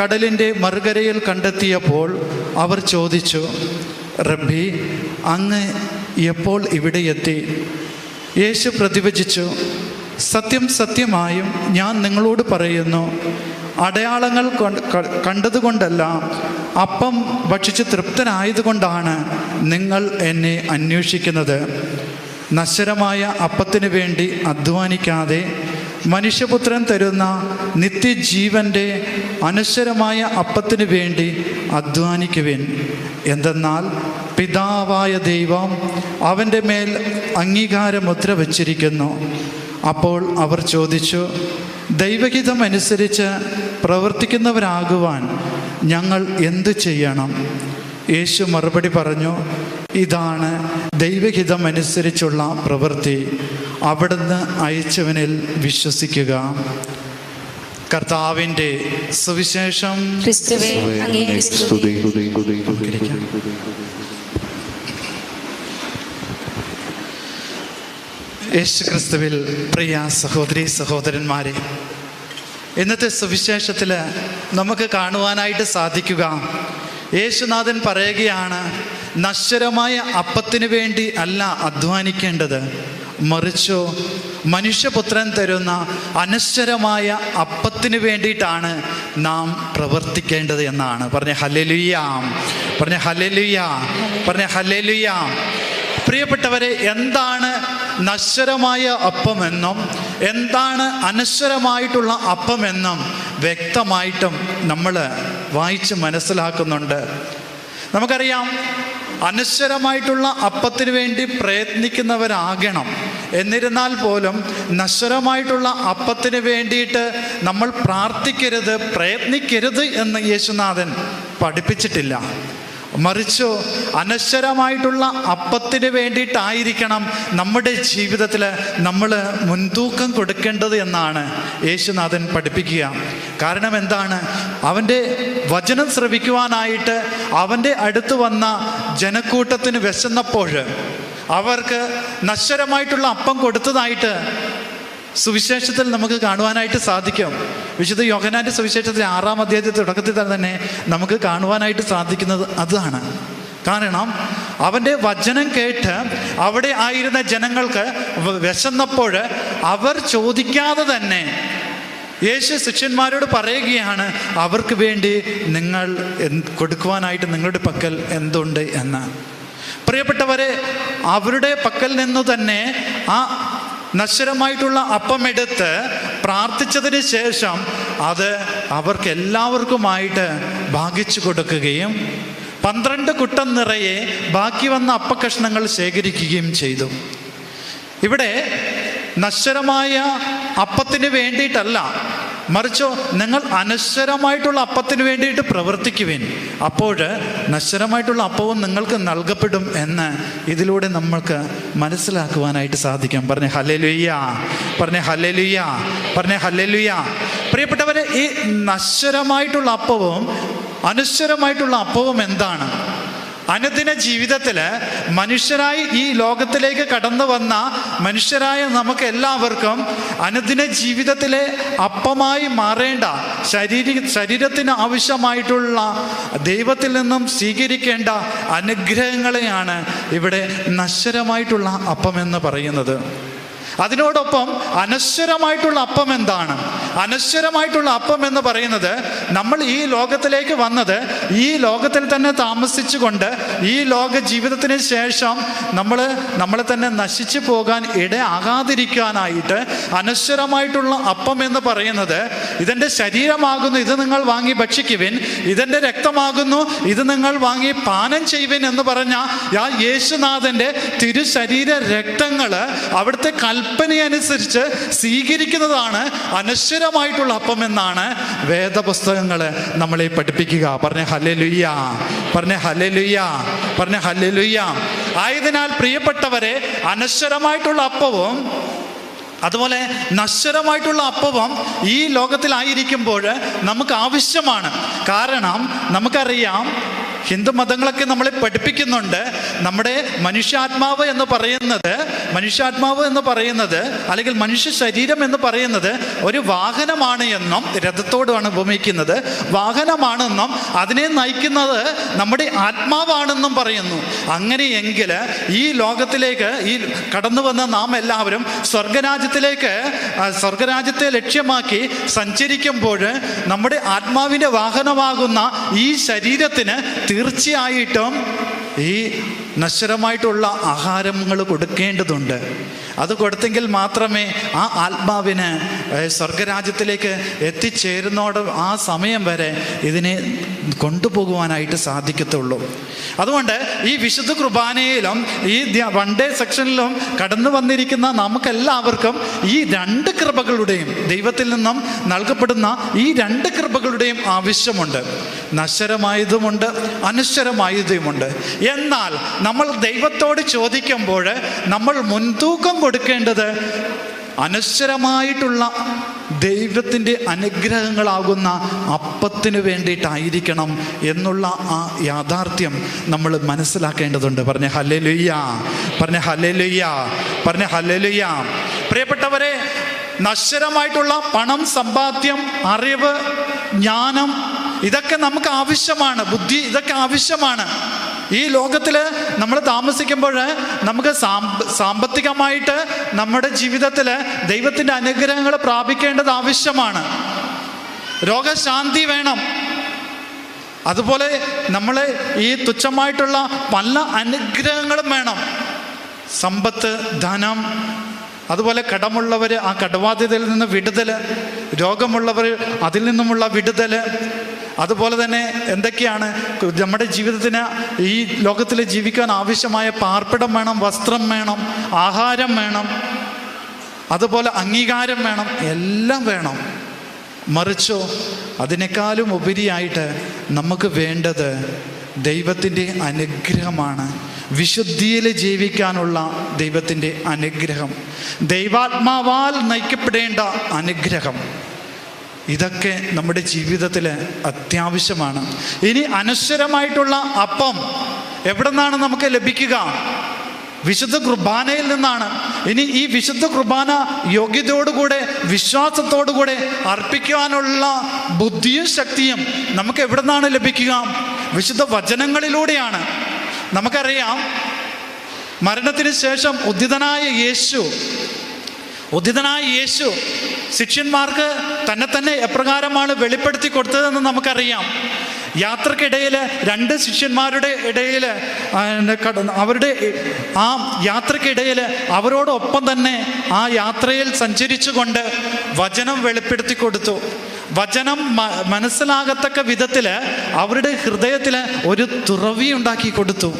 കടലിന്റെ മറുകരയിൽ കണ്ടെത്തിയപ്പോൾ അവർ ചോദിച്ചു റബ്ബി അങ്ങ് എപ്പോൾ ഇവിടെ എത്തി? യേശു പ്രതിവചിച്ചു സത്യം സത്യമായും ഞാൻ നിങ്ങളോട് പറയുന്നു അടയാളങ്ങൾ കണ്ടതുകൊണ്ടല്ല അപ്പം ഭക്ഷിച്ച് തൃപ്തനായതുകൊണ്ടാണ് നിങ്ങൾ എന്നെ അന്വേഷിക്കുന്നത്. നശ്വരമായ അപ്പത്തിന് വേണ്ടി അധ്വാനിക്കാതെ മനുഷ്യപുത്രൻ തരുന്ന നിത്യജീവന്റെ അനശ്വരമായ അപ്പത്തിനു വേണ്ടി അധ്വാനിക്കുവിൻ. എന്തെന്നാൽ പിതാവായ ദൈവം അവന്റെ മേൽ അംഗീകാരമുദ്ര വച്ചിരിക്കുന്നു. അപ്പോൾ അവർ ചോദിച്ചു ദൈവഹിതം അനുസരിച്ച് പ്രവർത്തിക്കുന്നവരാകുവാൻ ഞങ്ങൾ എന്തു ചെയ്യണം? യേശു മറുപടി പറഞ്ഞു ഇതാണ് ദൈവഹിതം അനുസരിച്ചുള്ള പ്രവൃത്തി. അവിടുന്ന് അയച്ചവനിൽ വിശ്വസിക്കുക. കർത്താവിന്റെ സുവിശേഷം. യേശു ക്രിസ്തുവിൽ പ്രിയ സഹോദരി സഹോദരന്മാരെ ഇന്നത്തെ സുവിശേഷത്തിൽ നമുക്ക് കാണുവാനായിട്ട് സാധിക്കുക. യേശുനാഥൻ പറയുകയാണ് നശ്വരമായ അപ്പത്തിനു വേണ്ടി അല്ല അധ്വാനിക്കേണ്ടത്. മറിച്ചോ? മനുഷ്യപുത്രൻ തരുന്ന അനശ്വരമായ അപ്പത്തിന് വേണ്ടിയിട്ടാണ് നാം പ്രവർത്തിക്കേണ്ടത് എന്നാണ്. പറഞ്ഞ ഹലലുയാം പറഞ്ഞ ഹലലുയാം പറഞ്ഞ ഹലലുയാം പ്രിയപ്പെട്ടവരെ എന്താണ് നശ്വരമായ അപ്പമെന്നും എന്താണ് അനശ്വരമായിട്ടുള്ള അപ്പമെന്നും വ്യക്തമായിട്ടും നമ്മൾ വായിച്ച് മനസ്സിലാക്കുന്നുണ്ട്. നമുക്കറിയാം അനശ്വരമായിട്ടുള്ള അപ്പത്തിന് വേണ്ടി പ്രയത്നിക്കുന്നവരാകണം. എന്നിരുന്നാൽ പോലും നശ്വരമായിട്ടുള്ള അപ്പത്തിന് വേണ്ടിയിട്ട് നമ്മൾ പ്രാർത്ഥിക്കരുത് പ്രയത്നിക്കരുത് എന്ന് യേശുനാഥൻ പഠിപ്പിച്ചിട്ടില്ല. മറിച്ച് അനശ്വരമായിട്ടുള്ള അപ്പത്തിന് വേണ്ടിയിട്ടായിരിക്കണം നമ്മുടെ ജീവിതത്തിൽ നമ്മൾ മുൻതൂക്കം കൊടുക്കേണ്ടത് എന്നാണ് യേശുനാഥൻ പഠിപ്പിക്കുക. കാരണം എന്താണ്? അവന്റെ വചനം ശ്രവിക്കുവാനായിട്ട് അവന്റെ അടുത്ത് വന്ന ജനക്കൂട്ടത്തിന് വിശന്നപ്പോൾ അവർക്ക് നശ്വരമായിട്ടുള്ള അപ്പം കൊടുത്തതായിട്ട് സുവിശേഷത്തിൽ നമുക്ക് കാണുവാനായിട്ട് സാധിക്കും. വിശുദ്ധ യോഗനാന്റെ സുവിശേഷത്തിൽ ആറാം അധ്യായത്തിൽ തുടക്കത്തിൽ തന്നെ നമുക്ക് കാണുവാനായിട്ട് സാധിക്കുന്നത് അതാണ്. കാരണം അവന്റെ വചനം കേട്ട് അവിടെ ആയിരുന്ന ജനങ്ങൾക്ക് വിശന്നപ്പോൾ അവർ ചോദിക്കാതെ തന്നെ യേശു ശിഷ്യന്മാരോട് പറയുകയാണ് അവർക്ക് വേണ്ടി നിങ്ങൾ കൊടുക്കുവാനായിട്ട് നിങ്ങളുടെ പക്കൽ എന്തുണ്ട് എന്ന്. പ്രിയപ്പെട്ടവരെ അവരുടെ പക്കൽ നിന്നു തന്നെ ആ നശ്വരമായിട്ടുള്ള അപ്പമെടുത്ത് പ്രാർത്ഥിച്ചതിന് ശേഷം അത് അവർക്ക് എല്ലാവർക്കുമായിട്ട് ഭാഗിച്ചു കൊടുക്കുകയും പന്ത്രണ്ട് കുട്ടം നിറയെ ബാക്കി വന്ന അപ്പക്കഷ്ണങ്ങൾ ശേഖരിക്കുകയും ചെയ്തു. ഇവിടെ നശ്വരമായ അപ്പത്തിന് വേണ്ടിയിട്ടല്ല. മറിച്ചോ നിങ്ങൾ അനശ്വരമായിട്ടുള്ള അപ്പത്തിന് വേണ്ടിയിട്ട് പ്രവർത്തിക്കുവിൻ. അപ്പോൾ നശ്വരമായിട്ടുള്ള അപ്പവും നിങ്ങൾക്ക് നൽകപ്പെടും എന്ന് ഇതിലൂടെ നമ്മൾക്ക് മനസ്സിലാക്കുവാനായിട്ട് സാധിക്കും. പറഞ്ഞ ഹലലുയ്യ പറഞ്ഞ ഹലലുയ്യ പറഞ്ഞ ഹലലുയ്യ പ്രിയപ്പെട്ടവരെ ഈ നശ്വരമായിട്ടുള്ള അപ്പവും അനശ്വരമായിട്ടുള്ള അപ്പവും എന്താണ്? അനുദിന ജീവിതത്തിൽ മനുഷ്യരായി ഈ ലോകത്തിലേക്ക് കടന്നു വന്ന മനുഷ്യരായ നമുക്ക് എല്ലാവർക്കും അനുദിന ജീവിതത്തിലെ അപ്പമായി മാറേണ്ട ശരീര ശരീരത്തിന് ആവശ്യമായിട്ടുള്ള ദൈവത്തിൽ നിന്നും സ്വീകരിക്കേണ്ട അനുഗ്രഹങ്ങളെയാണ് ഇവിടെ നശ്വരമായിട്ടുള്ള അപ്പം എന്ന് പറയുന്നത്. അതിനോടൊപ്പം അനശ്വരമായിട്ടുള്ള അപ്പം എന്താണ്? അനശ്വരമായിട്ടുള്ള അപ്പം എന്ന് പറയുന്നത് നമ്മൾ ഈ ലോകത്തിലേക്ക് വന്നത് ഈ ലോകത്തിൽ തന്നെ താമസിച്ചുകൊണ്ട് ഈ ലോക ജീവിതത്തിന് ശേഷം നമ്മൾ നമ്മളെ തന്നെ നശിച്ചു പോകാൻ ഇടയാകാതിരിക്കാനായിട്ട് അനശ്വരമായിട്ടുള്ള അപ്പം എന്ന് പറയുന്നത് ഇതെന്റെ ശരീരമാകുന്നു ഇത് നിങ്ങൾ വാങ്ങി ഭക്ഷിക്കുവിൻ ഇതെന്റെ രക്തമാകുന്നു ഇത് നിങ്ങൾ വാങ്ങി പാനം ചെയ്യുവിൻ എന്ന് പറഞ്ഞ ആ യേശുനാഥന്റെ തിരുശരീര രക്തങ്ങൾ അവിടുത്തെ കൽപ്പനയനുസരിച്ച് സ്വീകരിക്കുന്നതാണ് അനശ്വരമായിട്ടുള്ള അപ്പം എന്നാണ് വേദപുസ്തകങ്ങൾ നമ്മളെ പഠിപ്പിക്കുക. പറഞ്ഞ ഹലലുയ്യ പറഞ്ഞ ഹലലുയ്യ പറഞ്ഞ ഹലലുയ്യ ആയതിനാൽ പ്രിയപ്പെട്ടവരെ അനശ്വരമായിട്ടുള്ള അപ്പവും അതുപോലെ നശ്വരമായിട്ടുള്ള അപ്പവും ഈ ലോകത്തിലായിരിക്കുമ്പോൾ നമുക്ക് ആവശ്യമാണ്. കാരണം നമുക്കറിയാം ഹിന്ദു മതങ്ങളൊക്കെ നമ്മളെ പഠിപ്പിക്കുന്നുണ്ട്. നമ്മുടെ മനുഷ്യാത്മാവ് എന്ന് പറയുന്നത് മനുഷ്യാത്മാവ് എന്ന് പറയുന്നത് അല്ലെങ്കിൽ മനുഷ്യ ശരീരം എന്ന് പറയുന്നത് ഒരു വാഹനമാണ് എന്നും രഥത്തോടുമാണ് ഉപമിക്കുന്നത്. വാഹനമാണെന്നും അതിനെ നയിക്കുന്നത് നമ്മുടെ ആത്മാവാണെന്നും പറയുന്നു. അങ്ങനെയെങ്കിൽ ഈ ലോകത്തിലേക്ക് ഈ കടന്നു വന്ന നാം എല്ലാവരും സ്വർഗരാജ്യത്തിലേക്ക് സ്വർഗരാജ്യത്തെ ലക്ഷ്യമാക്കി സഞ്ചരിക്കുമ്പോൾ നമ്മുടെ ആത്മാവിന്റെ വാഹനമാകുന്ന ഈ ശരീരത്തിന് തീർച്ചയായിട്ടും ഈ നശ്വരമായിട്ടുള്ള ആഹാരങ്ങൾ കൊടുക്കേണ്ടതുണ്ട്. അത് കൊടുത്തെങ്കിൽ മാത്രമേ ആ ആത്മാവിന് സ്വർഗരാജ്യത്തിലേക്ക് എത്തിച്ചേരുന്നോട് ആ സമയം വരെ ഇതിനെ കൊണ്ടുപോകുവാനായിട്ട് സാധിക്കത്തുള്ളൂ. അതുകൊണ്ട് ഈ വിശുദ്ധ കുർബാനയിലും ഈ വൺ ഡേ സെക്ഷനിലും കടന്നു വന്നിരിക്കുന്ന നമുക്കെല്ലാവർക്കും ഈ രണ്ട് കൃപകളുടെയും ദൈവത്തിൽ നിന്നും നൽകപ്പെടുന്ന ഈ രണ്ട് കൃപകളുടെയും ആവശ്യമുണ്ട്. നശ്വരമായതുമുണ്ട് അനശ്വരമായതുമുണ്ട്. എന്നാൽ നമ്മൾ ദൈവത്തോട് ചോദിക്കുമ്പോൾ നമ്മൾ മുൻതൂക്കം കൊടുക്കേണ്ടത് അനശ്വരമായിട്ടുള്ള ദൈവത്തിന്റെ അനുഗ്രഹങ്ങളാകുന്ന അപ്പത്തിന് വേണ്ടിയിട്ടായിരിക്കണം എന്നുള്ള ആ യാഥാർത്ഥ്യം നമ്മൾ മനസ്സിലാക്കേണ്ടതുണ്ട്. പറഞ്ഞ ഹലലുയ്യ പറഞ്ഞ ഹലലുയ്യ പറഞ്ഞ ഹലലുയ്യ പ്രിയപ്പെട്ടവരെ നശ്വരമായിട്ടുള്ള പണം സമ്പാദ്യം അറിവ് ജ്ഞാനം ഇതൊക്കെ നമുക്ക് ആവശ്യമാണ്. ബുദ്ധി ഇതൊക്കെ ആവശ്യമാണ്. ഈ ലോകത്തിൽ നമ്മൾ താമസിക്കുമ്പോൾ നമുക്ക് സാമ്പ സാമ്പത്തികമായിട്ട് നമ്മുടെ ജീവിതത്തിൽ ദൈവത്തിന്റെ അനുഗ്രഹങ്ങൾ പ്രാപിക്കേണ്ടത് ആവശ്യമാണ്. രോഗശാന്തി വേണം. അതുപോലെ നമ്മൾ ഈ തുച്ഛമായിട്ടുള്ള പല അനുഗ്രഹങ്ങളും വേണം. സമ്പത്ത് ധനം അതുപോലെ കടമുള്ളവർ ആ കടബാധ്യതയിൽ നിന്ന് വിടുതൽ രോഗമുള്ളവർ അതിൽ നിന്നുമുള്ള വിടുതൽ അതുപോലെ തന്നെ എന്തൊക്കെയാണ് നമ്മുടെ ജീവിതത്തിന് ഈ ലോകത്തിൽ ജീവിക്കാൻ ആവശ്യമായ പാർപ്പിടം വേണം വസ്ത്രം വേണം ആഹാരം വേണം അതുപോലെ അംഗീകാരം വേണം എല്ലാം വേണം. മറിച്ചോ അതിനേക്കാളും ഉപരിയായിട്ട് നമുക്ക് വേണ്ടത് ദൈവത്തിന്റെ അനുഗ്രഹമാണ്. വിശുദ്ധിയിൽ ജീവിക്കാനുള്ള ദൈവത്തിന്റെ അനുഗ്രഹം. ദൈവാത്മാവാൽ നയിക്കപ്പെടേണ്ട അനുഗ്രഹം. ഇതൊക്കെ നമ്മുടെ ജീവിതത്തിൽ അത്യാവശ്യമാണ്. ഇനി അനശ്വരമായിട്ടുള്ള അപ്പം എവിടെ നിന്നാണ് നമുക്ക് ലഭിക്കുക? വിശുദ്ധ കുർബാനയിൽ നിന്നാണ്. ഇനി ഈ വിശുദ്ധ കുർബാന യോഗ്യതയോടുകൂടെ വിശ്വാസത്തോടുകൂടെ അർപ്പിക്കുവാനുള്ള ബുദ്ധിയും ശക്തിയും നമുക്ക് എവിടെ നിന്നാണ് ലഭിക്കുക? വിശുദ്ധ വചനങ്ങളിലൂടെയാണ്. നമുക്കറിയാം മരണത്തിന് ശേഷം ഉദ്ധിതനായ യേശു ഉദിതനായ യേശു ശിഷ്യന്മാർക്ക് തന്നെ തന്നെ എപ്രകാരമാണ് വെളിപ്പെടുത്തി കൊടുത്തതെന്ന് നമുക്കറിയാം. യാത്രക്കിടയിൽ രണ്ട് ശിഷ്യന്മാരുടെ ഇടയിൽ അവരുടെ ആ യാത്രക്കിടയിൽ അവരോടൊപ്പം തന്നെ ആ യാത്രയിൽ സഞ്ചരിച്ചുകൊണ്ട് വചനം വെളിപ്പെടുത്തി കൊടുത്തു. വചനം മനസ്സിലാകത്തക്ക വിധത്തിൽ അവരുടെ ഹൃദയത്തിൽ ഒരു തുറവി ഉണ്ടാക്കി കൊടുത്തു.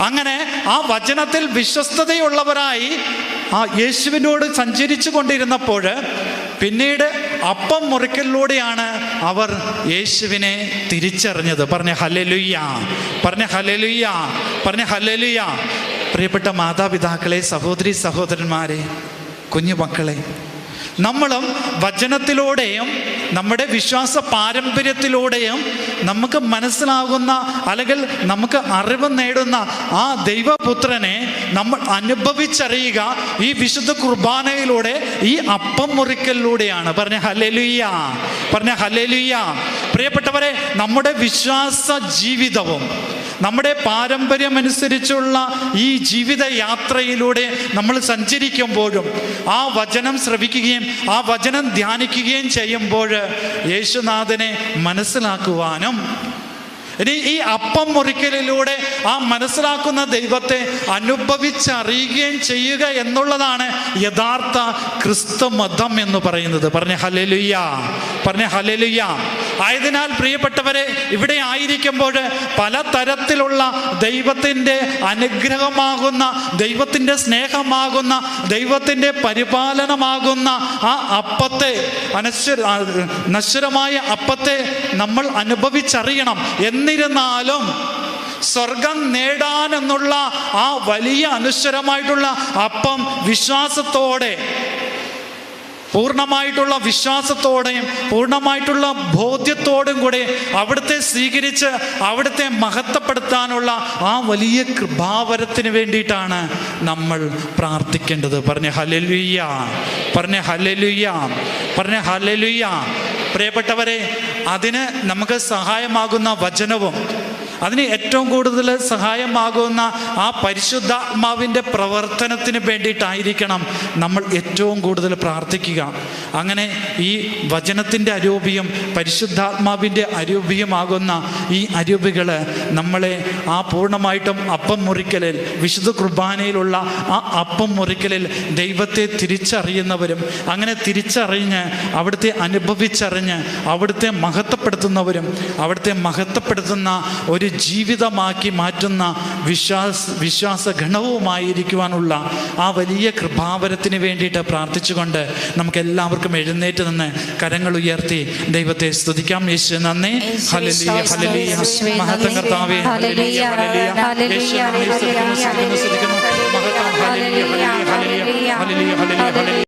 അങ്ങനെ ആ വചനത്തിൽ വിശ്വസ്തതയുള്ളവരായി ആ യേശുവിനോട് സഞ്ചരിച്ചു കൊണ്ടിരുന്നപ്പോൾ പിന്നീട് അപ്പം മുറിക്കലിലൂടെയാണ് അവർ യേശുവിനെ തിരിച്ചറിഞ്ഞത്. പറഞ്ഞ ഹലലുയ്യ പറഞ്ഞ ഹലലുയ്യ പറഞ്ഞ ഹലലുയ്യ പ്രിയപ്പെട്ട മാതാപിതാക്കളെ സഹോദരി സഹോദരന്മാരെ കുഞ്ഞു മക്കളെ നമ്മളും വചനത്തിലൂടെയും നമ്മുടെ വിശ്വാസ പാരമ്പര്യത്തിലൂടെയും നമുക്ക് മനസ്സിലാകുന്ന അല്ലെങ്കിൽ നമുക്ക് അറിവ് നേടുന്ന ആ ദൈവപുത്രനെ നമ്മൾ അനുഭവിച്ചറിയുക ഈ വിശുദ്ധ കുർബാനയിലൂടെ ഈ അപ്പം മുറിക്കലിലൂടെയാണ്. പറഞ്ഞ ഹലലുയ്യ പറഞ്ഞ ഹലലുയ്യ പ്രിയപ്പെട്ടവരെ നമ്മുടെ വിശ്വാസ ജീവിതവും നമ്മുടെ പാരമ്പര്യമനുസരിച്ചുള്ള ഈ ജീവിത യാത്രയിലൂടെ നമ്മൾ സഞ്ചരിക്കുമ്പോഴും ആ വചനം ശ്രവിക്കുകയും ആ വചനം ധ്യാനിക്കുകയും ചെയ്യുമ്പോൾ യേശുനാഥനെ മനസ്സിലാക്കുവാനും ഇനി ഈ അപ്പം മുറിക്കലിലൂടെ ആ മനസ്സിലാക്കുന്ന ദൈവത്തെ അനുഭവിച്ചറിയുകയും ചെയ്യുക എന്നുള്ളതാണ് യഥാർത്ഥ ക്രിസ്തു മതം എന്ന് പറയുന്നത്. പറഞ്ഞ ഹലലുയ്യ പറഞ്ഞ ഹലലുയ്യ ആയതിനാൽ പ്രിയപ്പെട്ടവരെ ഇവിടെ ആയിരിക്കുമ്പോൾ പല തരത്തിലുള്ള ദൈവത്തിന്റെ അനുഗ്രഹമാകുന്ന ദൈവത്തിന്റെ സ്നേഹമാകുന്ന ദൈവത്തിന്റെ പരിപാലനമാകുന്ന ആ അപ്പത്തെ അനശ്വര നശ്വരമായ അപ്പത്തെ നമ്മൾ അനുഭവിച്ചറിയണം. എന്നിരുന്നാലും സ്വർഗം നേടാനെന്നുള്ള ആ വലിയ അനശ്വരമായിട്ടുള്ള അപ്പം വിശ്വാസത്തോടെ പൂർണമായിട്ടുള്ള വിശ്വാസത്തോടെയും പൂർണമായിട്ടുള്ള ബോധ്യത്തോടും കൂടെ അവിടുത്തെ സ്വീകരിച്ച് അവിടുത്തെ മഹത്വപ്പെടുത്താനുള്ള ആ വലിയ കൃപാവരത്തിന് വേണ്ടിയിട്ടാണ് നമ്മൾ പ്രാർത്ഥിക്കേണ്ടത്. പറഞ്ഞ ഹലലുയ്യ പറഞ്ഞ ഹലലുയ്യ പറഞ്ഞ ഹലലുയ്യ പ്രിയപ്പെട്ടവരെ അതിന് നമുക്ക് സഹായമാകുന്ന വചനവും അതിന് ഏറ്റവും കൂടുതൽ സഹായമാകുന്ന ആ പരിശുദ്ധാത്മാവിന്റെ പ്രവർത്തനത്തിന് വേണ്ടിയിട്ടായിരിക്കണം നമ്മൾ ഏറ്റവും കൂടുതൽ പ്രാർത്ഥിക്കുക. അങ്ങനെ ഈ വചനത്തിന്റെ അരൂപിയും പരിശുദ്ധാത്മാവിന്റെ അരൂപിയുമാകുന്ന ഈ അരൂപികൾ നമ്മളെ ആ പൂർണമായിട്ടും അപ്പം മുറിക്കലിൽ വിശുദ്ധ കുർബാനയിലുള്ള ആ അപ്പം മുറിക്കലിൽ ദൈവത്തെ തിരിച്ചറിയുന്നവരും അങ്ങനെ തിരിച്ചറിഞ്ഞ് അവിടുത്തെ അനുഭവിച്ചറിഞ്ഞ് അവിടുത്തെ മഹത്വപ്പെടുത്തുന്നവരും അവിടുത്തെ മഹത്വപ്പെടുത്തുന്ന ഒരു ജീവിതമാക്കി മാറ്റുന്ന വിശ്വാസ വിശ്വാസ ഗണവുമായിരിക്കുവാനുള്ള ആ വലിയ കൃപാവരത്തിന് വേണ്ടിയിട്ട് പ്രാർത്ഥിച്ചുകൊണ്ട് നമുക്ക് എഴുന്നേറ്റ് നിന്ന് കരങ്ങൾ ഉയർത്തി ദൈവത്തെ സ്തുതിക്കാം. യേശു നന്ദി. ഹല്ലേലൂയ ഹല്ലേലൂയ. മഹത്വം കർത്താവേ ഹല്ലേലൂയ ഹലലിയ യേശു നന്ദി. സ്തുതിക്കുന്നു സ്തുതിക്കുന്നു. സ്തുതിക്കുന്നു മഹത്വം. ഹല്ലേലൂയ ഹല്ലേലൂയ ഹല്ലേലൂയ ഹല്ലേലൂയ ഹല്ലേലൂയ.